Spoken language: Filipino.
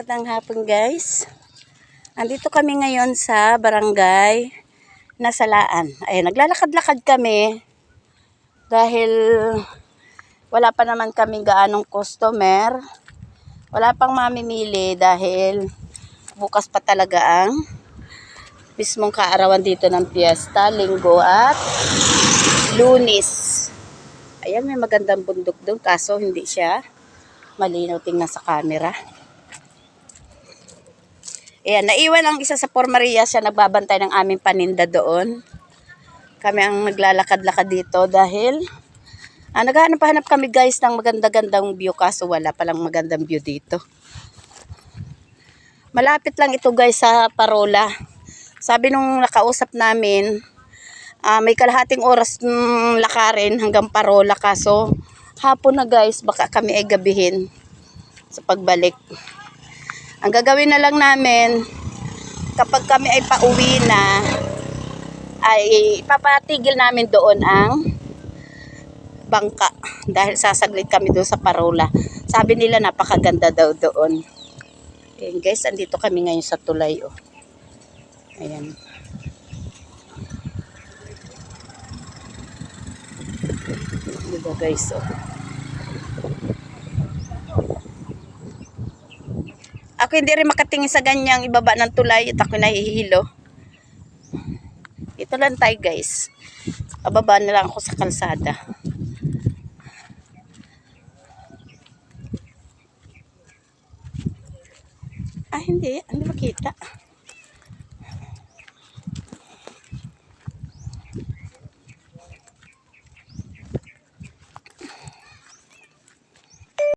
magandang hapon guys. Andito kami ngayon sa barangay Nasalaan. Ay, naglalakad-lakad kami dahil wala pa naman kami gaanong customer. Wala pang mamimili dahil bukas pa talaga ang mismong kaarawan dito ng piyesta, linggo at lunis. Ayan, may magandang bundok doon kaso hindi siya malinaw tingnan sa camera. Ayan, naiwan ang isa sa Por Maria siya nagbabantay ng aming paninda doon. Kami ang naglalakad-lakad dito dahil ah, naghahanap-hanap kami guys ng maganda-gandang view kaso wala palang magandang view dito. Malapit lang ito guys sa Parola. Sabi nung nakausap namin, ah, may kalahating oras mm, lakarin hanggang Parola kaso hapon na guys baka kami ay gabihin sa pagbalik. Ang gagawin na lang namin, kapag kami ay pauwi na, ay ipapatigil namin doon ang bangka. Dahil sasaglit kami doon sa parola. Sabi nila napakaganda daw doon. Ayan guys, andito kami ngayon sa tulay. Oh. Ayan. Diba guys, oh. Ako hindi rin makatingin sa ganyang ibaba ng tulay at ako nahihilo. Ito lang tayo guys. Ababa na lang ako sa kalsada. Ah, hindi. Hindi makita.